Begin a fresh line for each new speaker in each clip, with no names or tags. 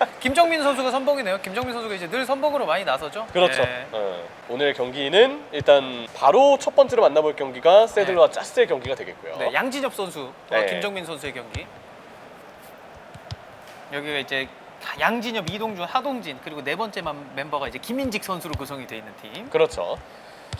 김정민 선수가 선봉이네요. 김정민 선수가 이제 늘 선봉으로 많이 나서죠.
그렇죠.
네.
어, 오늘 경기는 일단 바로 첫 번째로 만나볼 경기가 세들과 짜스의 경기가 되겠고요.
네, 양진엽 선수,
네.
김정민 선수의 경기. 여기가 이제 양진엽, 이동준, 하동진 그리고 네 번째 만- 멤버가 이제 김인직 선수로 구성이 되어 있는 팀.
그렇죠.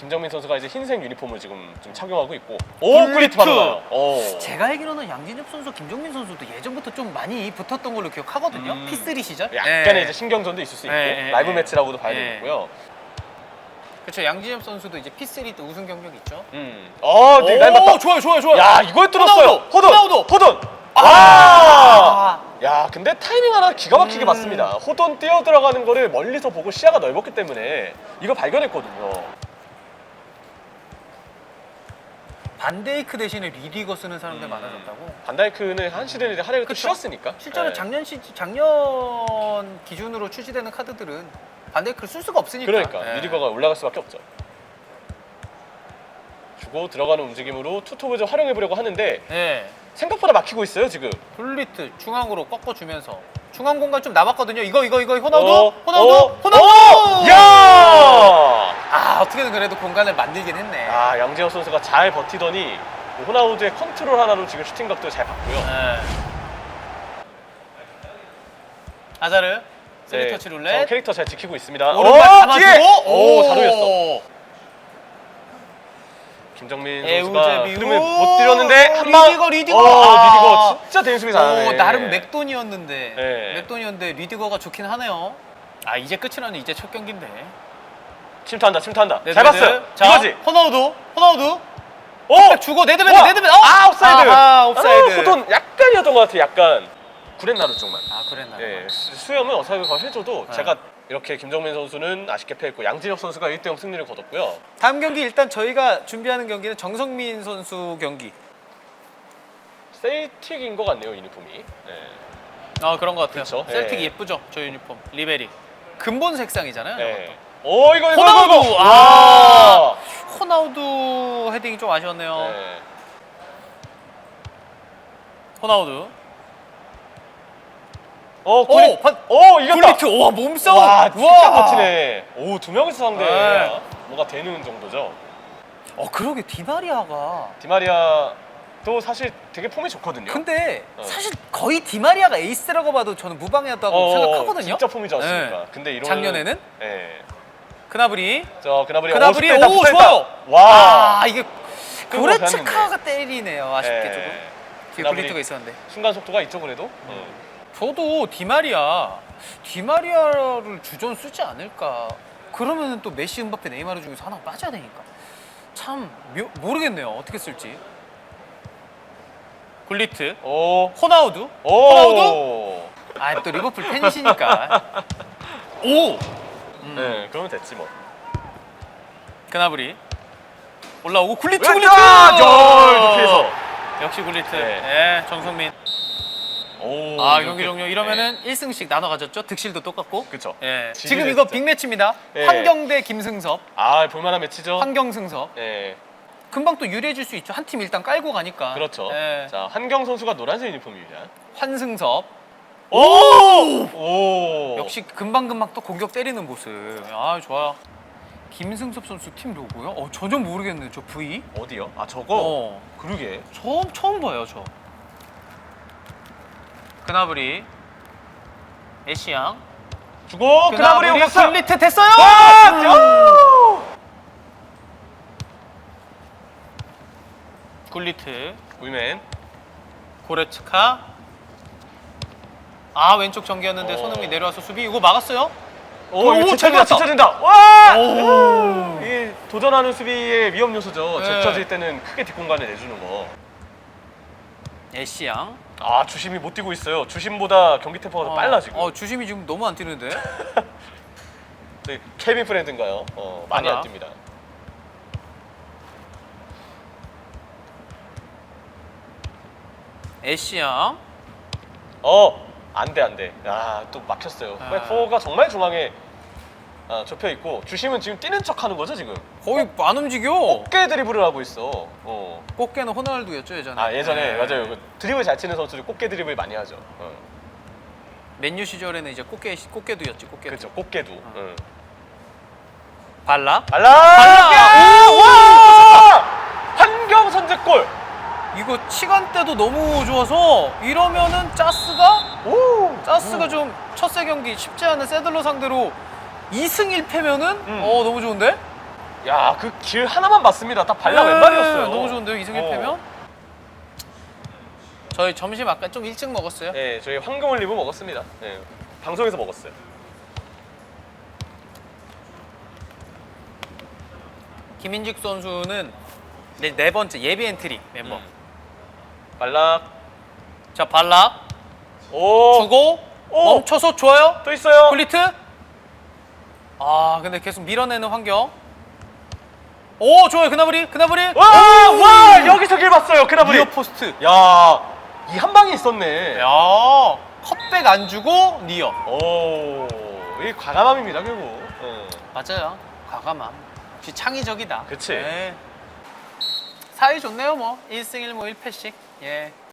김정민 선수가 이제 흰색 유니폼을 지금 좀 착용하고 있고 오 나요. 오.
제가 알기로는 양진엽 선수, 김정민 선수도 예전부터 좀 많이 붙었던 걸로 기억하거든요.
음.
P3 시절.
약간의
네.
이제 신경전도 있을 수 있고
네, 네,
라이브
네.
매치라고도 봐야
네.
되겠고요.
그렇죠. 양진엽 선수도 이제 P3 때 우승 경력이 있죠.
음. 어, 네, 라인.
좋아요, 좋아요, 좋아요.
야, 이걸 뚫었어요. 호돈.
호나우두!
호돈.
아!
와! 야, 근데 타이밍 하나 기가 막히게
음.
봤습니다. 호돈 뛰어 들어가는 거를 멀리서 보고 시야가 넓었기 때문에 이거 발견했거든요.
반데이크 대신에 리디거 쓰는 사람들
음.
많아졌다고.
반다이크는 한 시즌에 이제 또
그쵸.
쉬었으니까.
실제로
네.
작년 시 작년 기준으로 출시되는 카드들은 반데이크를 쓸 수가 없으니까.
그러니까
예.
미디거가 올라갈 수밖에 없죠. 주고 들어가는 움직임으로 투톱을 좀 활용해 보려고 하는데
예.
생각보다 막히고 있어요 지금.
블리트 중앙으로 꺾어 주면서 중앙 공간 좀 남았거든요. 이거 이거 이거 호나우두,
어,
호나우두,
어,
호나우두.
어, 야!
아 어떻게든 그래도 공간을 만들긴 했네.
아 양재호 선수가 잘 버티더니 호나우드의 컨트롤 하나로 지금 슈팅 각도 잘 봤고요.
예. 아자르
네,
터치
저
룰렛
캐릭터 잘 지키고 있습니다.
오른발
오, 뒤에!
감아주고
오, 잘 올렸어. 김정민 선수가
에우제비우
흐름을 못 들였는데 한
리디거,
방.
리디거.
어,
아.
리디거 진짜 대수비 잘하네.
오, 나름 맥돈이었는데
네.
맥돈이었는데 리디거가 좋긴 하네요. 아 이제 끝이라는 이제 첫 경기인데.
침투한다, 침투한다.
네드베드.
잘 봤어요.
자,
이거지.
호나우두, 호나우두.
오,
주고 네드베드,
우와!
네드베드. 어!
아, 옵사이드.
아하, 옵사이드.
아, 호돈 약간이었던 것 같아. 약간 구렛나루 쪽만.
아 그랬나?
예, 수- 수염은 어사이드가 해줘도
네.
제가 이렇게 김정민 선수는 아쉽게 패했고 양진혁 선수가 1대0 승리를 거뒀고요.
다음 경기 일단 저희가 준비하는 경기는 정성민 선수 경기.
셀틱인 것 같네요 유니폼이. 네.
아 그런 것 같아요.
그쵸?
셀틱이
예.
예쁘죠, 저 유니폼. 리베리. 근본 색상이잖아요.
네. 오 이거 이거
호나우두!
이거.
아!
와.
호나우두 헤딩이 좀 아쉬웠네요.
네.
호나우두.
어 굴리.
반-
오 이겼다.
굴리트. 와 몸싸움.
와 진짜
우와.
버티네. 오 두 명이서 상대.
네.
뭐가 되는 정도죠.
어 그러게 디마리아가.
디마리아도 사실 되게 폼이 좋거든요.
근데
어.
사실 거의 디마리아가 에이스라고 봐도 저는 무방해였다고
어,
생각하거든요.
진짜 폼이 좋았으니까.
네.
근데 이런
작년에는
네.
그나브리.
저 그나브리
그나브리
오,
오. 좋아요.
와.
아 이게 고레츠카가 때리네요. 아쉽게
네.
조금. 뒤에
그나브리-
굴리트가 있었는데.
순간 속도가 이쪽으로 해도.
저도 디마리아 디마리아를 주전 쓰지 않을까. 그러면은 또 메시, 음바페, 네이마르 중에서 하나 빠져야 되니까. 참 묘- 모르겠네요. 어떻게 쓸지. 굴리트,
오.
호나우두,
오.
호나우두. 아또 리버풀 팬이시니까. 오. 음.
네, 그러면 됐지 뭐.
그나브리 올라오고 굴리트
야,
굴리트.
높이에서.
역시 굴리트.
네.
예, 정성민.
오.
아
이렇게-
경기 종료 이러면은 1승씩 나눠 가졌죠. 득실도 똑같고.
그쵸.
예. 지금 이거
진짜.
빅매치입니다.
예.
환경 대 김승섭.
아, 볼만한 매치죠.
환경 승섭.
네,
금방 또 유리해질 수 있죠. 한 팀 일단 깔고 가니까.
그렇죠.
예.
자, 한경 선수가 노란색 유니폼입니다.
환승섭.
오! 오!
역시 금방 금방 또 공격 때리는 모습. 아 좋아요. 김승섭 선수 팀 로고요? 어 전혀 모르겠네요. 저 V.
어디요? 아, 저거.
어.
그러게.
처음 처음 봐요 저. 그나브리. 에시양.
주고 그나브리 오겠어.
굴리트 됐어요.
와!
굴리트.
우이맨.
고레츠카. 아 왼쪽 전개였는데
어.
손흥민 내려와서 수비 이거 막았어요?
오,
오,
이거
봤다.
지쳐진다. 와!
오.
이 도전하는 수비의 위험 요소죠.
네.
제쳐질 때는 크게 뒷공간에 내주는 거.
에시양.
아, 주심이 못 뛰고 있어요. 주심보다 경기 템포가 더 빨라 지금.
어 주심이 지금 너무 안 뛰는데.
네, 케빈 프렌드인가요? 어, 많이. 안 뜁니다.
에시양.
어, 안 돼, 안 돼. 아, 또 막혔어요.
아.
백포가 정말 중앙에 아, 좁혀 있고 주심은 지금 뛰는 척 하는 거죠, 지금?
거의 안 움직여.
어깨 드리블을 하고 있어. 어.
꽃게는 호날두였죠 예전에.
아, 예전에
네.
맞아요. 그 드리블 잘 치는 선수들이 꽃게 드리블 많이 하죠. 어.
맨유 시절에는 이제 꽃게 꽃게두였지 꽃게두.
그렇죠. 꽃게도. 응.
발라.
알라!
발라!
와! 환경 선제골.
이거 시간대도 너무 좋아서 이러면은 짜스가
오!
짜스가 좀 첫 세 경기 쉽지 않은 세들러 상대로 2승 1패면은
음.
어 너무 좋은데?
야, 그 길 하나만 봤습니다. 딱 발라
네,
왼발이었어요.
너무 좋은데요 2승 1패면?
어.
저희 점심 아까 좀 일찍 먹었어요.
네, 저희 황금 올리브 먹었습니다. 네, 방송에서 먹었어요.
김인직 선수는 네, 네 번째 예비 엔트리 멤버.
음. 발락.
자 발락
오.
주고
오.
멈춰서 좋아요.
또 있어요.
굴리트. 아 근데 계속 밀어내는 환경. 오 좋아요 그나브리 그나브리.
와, 와, 여기서 길 봤어요. 그나브리.
리어 포스트.
야, 이 한 방이 있었네.
야 컷백 안 주고 니어.
오, 이 과감함입니다, 결국. 응.
맞아요. 과감함. 역시 창의적이다.
그치.
네. 사이 좋네요 뭐. 1승 1무 1패씩. 예.